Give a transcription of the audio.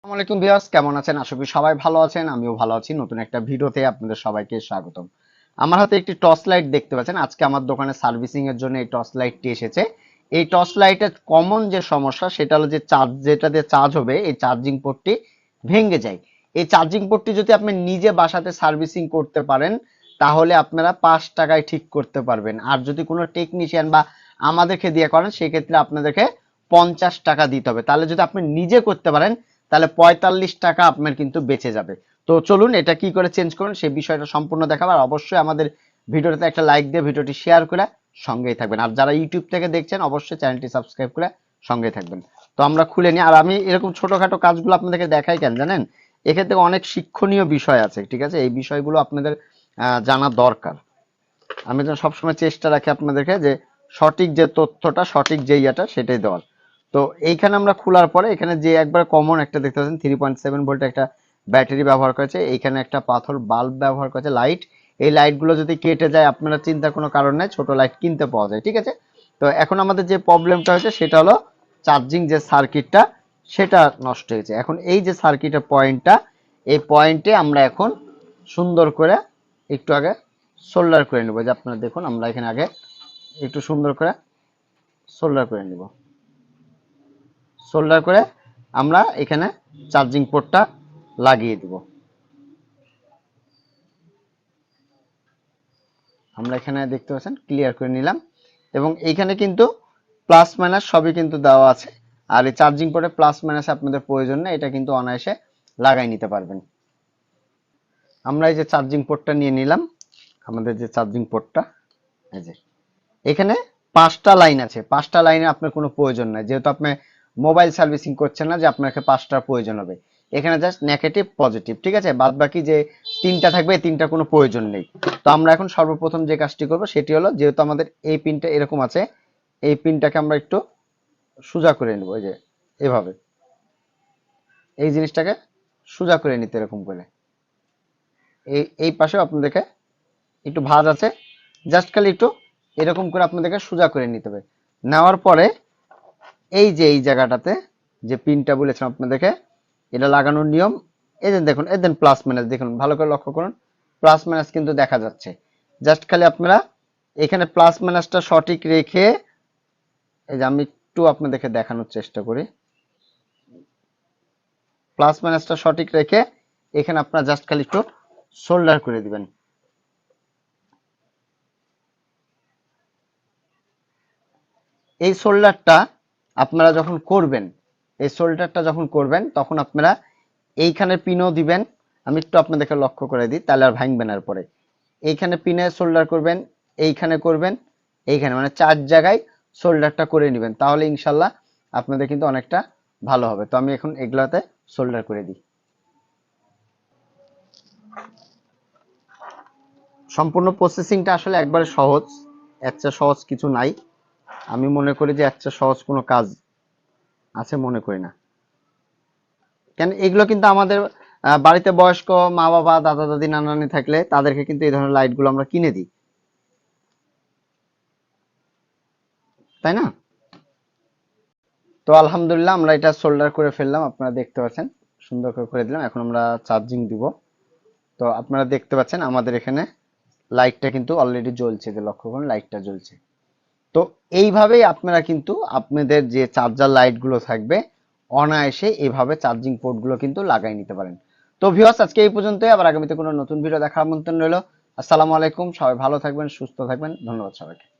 আসসালামু আলাইকুম ভিউয়ার্স, কেমন আছেন? আশা করি সবাই ভালো আছেন, আমিও ভালো আছি। নতুন একটা ভিডিওতে আপনাদের সবাইকে স্বাগতম। আমার হাতে একটি টর্চ লাইট দেখতে পাচ্ছেন। আজকে আমার দোকানে সার্ভিসিং এর জন্য এই টর্চ লাইটটি এসেছে। এই টর্চ লাইটের কমন যে সমস্যা, সেটা হলো যে চার্জ চার্জ হবে, এই চার্জিং পোর্টটি ভেঙে যায়। এই চার্জিং পোর্টটি যদি আপনি নিজে বাসাতে সার্ভিসিং করতে পারেন, তাহলে আপনারা পাঁচ টাকায় ঠিক করতে পারবেন। আর যদি কোনো টেকনিশিয়ান বা আমাদেরকে দিয়ে করেন, সেক্ষেত্রে আপনাদেরকে পঞ্চাশ টাকা দিতে হবে। তাহলে যদি আপনি নিজে করতে পারেন তাহলে পঁয়তাল্লিশ টাকা আপনার কিন্তু বেঁচে যাবে। তো চলুন এটা কি করে চেঞ্জ করুন, সেই বিষয়টা সম্পূর্ণ দেখাবো আর অবশ্যই আমাদের ভিডিওটাতে একটা লাইক দিয়ে ভিডিওটি শেয়ার করে সঙ্গেই থাকবেন। আর যারা ইউটিউব থেকে দেখছেন, অবশ্যই চ্যানেলটি সাবস্ক্রাইব করে সঙ্গেই থাকবেন। তো আমরা খুলে নিই। আর আমি এরকম ছোটোখাটো কাজগুলো আপনাদেরকে দেখাই কেন জানেন? এক্ষেত্রে অনেক শিক্ষণীয় বিষয় আছে, ঠিক আছে? এই বিষয়গুলো আপনাদের জানা দরকার। আমি তো সবসময় চেষ্টা রাখি আপনাদেরকে যে সঠিক যে তথ্যটা, সঠিক যে ইয়েটা, সেটাই দেওয়ার। তো এইখানে আমরা খোলার পরে এখানে যে একবার কমন একটা দেখতে পাচ্ছেন থ্রি পয়েন্ট সেভেন ভোল্ট একটা ব্যাটারি ব্যবহার করেছে। এইখানে একটা পাথর বাল্ব ব্যবহার করেছে লাইট এই লাইটগুলো যদি কেটে যায়, আপনারা চিন্তার কোনো কারণ নেই, ছোট লাইট কিনতে পাওয়া যায়, ঠিক আছে? তো এখন আমাদের যে প্রবলেমটা হয়েছে, সেটা হলো চার্জিং যে সার্কিটটা সেটা নষ্ট হয়েছে। এখন এই যে সার্কিটের পয়েন্টটা এই পয়েন্টে আমরা এখন সুন্দর করে একটু আগে সোল্ডার করে নেব। যে আপনারা দেখুন, আমরা এখানে আগে একটু সুন্দর করে সোল্ডার করে নিব। সোল্ডার করে আমরা এখানে চার্জিং পোর্টটা লাগিয়ে দিব। আমরা এখানে দেখতে পাচ্ছেন ক্লিয়ার করে নিলাম। এবং এইখানে কিন্তু প্লাস মাইনাস সবই কিন্তু দেওয়া আছে। আর এই চার্জিং পোর্টে প্লাস মাইনাস আপনাদের প্রয়োজন নেই, এটা কিন্তু অনায়াসে লাগাই নিতে পারবেন। আমরা এই যে চার্জিং পোর্টটা নিয়ে নিলাম, আমাদের যে চার্জিং পোর্টটা এই যে। এখানে পাঁচটা লাইন আছে, পাঁচটা লাইনে আপনার কোনো প্রয়োজন নাই। যেহেতু আপনি মোবাইল সার্ভিসিং করছেন না যে আপনাকে পাঁচটার প্রয়োজন হবে। এখানে জাস্ট নেগেটিভ পজিটিভ ঠিক আছে? বাদ বাকি যে তিনটা থাকবে, এই তিনটা কোনো প্রয়োজন নেই। তো আমরা এখন সর্বপ্রথম যে কাজটি করব সেটি হলো, যেহেতু আমাদের এই পিনটা এরকম আছে, এই পিনটাকে আমরা একটু সোজা করে নেব, এই যে এভাবে। এই জিনিসটাকে সোজা করে নিতে এরকম করে। এই এই পাশেও আপনাদেরকে একটু ভাঁজ আছে। জাস্ট খালি একটু এরকম করে আপনাদেরকে সোজা করে নিতে হবে। নেওয়ার পরে এই যে, এই জায়গাটাতে যে পিনটা বলেছিলাম আপনাদেরকে, এটা লাগানোর নিয়ম। যে দেখুন, এই দেন প্লাস মাইনাস দেখুন, ভালো করে লক্ষ্য করুন। প্লাস মাইনাস কিন্তু দেখা যাচ্ছে। জাস্ট খালি আপনারা এখানে প্লাস মাইনাসটা সঠিক রেখে, এই যে আমি একটু আপনাদেরকে দেখানোর চেষ্টা করি। প্লাস মাইনাসটা সঠিক রেখে এখানে আপনারা জাস্ট খালি একটু সোল্ডার করে দিবেন। এই সোল্ডারটা আপনারা যখন করবেন, এই সোল্ডারটা যখন করবেন, তখন আপনারা এইখানে পিনও দিবেন। আমি একটু আপনাদেরকে লক্ষ্য করে দিই, তাহলে আর ভাঙবে না পরে এইখানে পিনে সোল্ডার করবেন, এইখানে করবেন, এইখানে মানে চার জায়গায় সোল্ডারটা করে নেবেন। তাহলে ইনশাল্লাহ আপনাদের কিন্তু অনেকটা ভালো হবে। তো আমি এখন এগুলাতে সোল্ডার করে দিই। সম্পূর্ণ প্রসেসিংটা আসলে একবারে সহজ একটা সহজ কিছু নাই। আমি মনে করি যে একটা সহজ কোনো কাজ আছে মনে করি না। কেন এগুলো কিন্তু আমাদের বাড়িতে বয়স্ক মা বাবা, দাদা দাদি, নানা নানি থাকলে তাদেরকে কিন্তু এই ধরনের লাইটগুলো আমরা কিনে দিই। তাই না? তো আলহামদুলিল্লাহ আমরা এটা সোল্ডার করে ফেললাম, আপনারা দেখতে পাচ্ছেন। সুন্দর করে করে দিলাম, এখন আমরা চার্জিং দিব। তো আপনারা দেখতে পাচ্ছেন আমাদের এখানে লাইটটা কিন্তু অলরেডি জ্বলছে, যে লক্ষ্য করুন লাইটটা জ্বলছে। তো এইভাবেই আপনারা কিন্তু আপনাদের যে চার্জার লাইটগুলো থাকবে, অনায়াসে এভাবে চার্জিং পোর্টগুলো কিন্তু লাগাই নিতে পারেন। তো ভিওস আজকে এই পর্যন্তই। আবার আগামীতে কোনো নতুন ভিডিও দেখার আমন্ত্রণ রইল। আসসালামু আলাইকুম। সবাই ভালো থাকবেন, সুস্থ থাকবেন। ধন্যবাদ সবাইকে।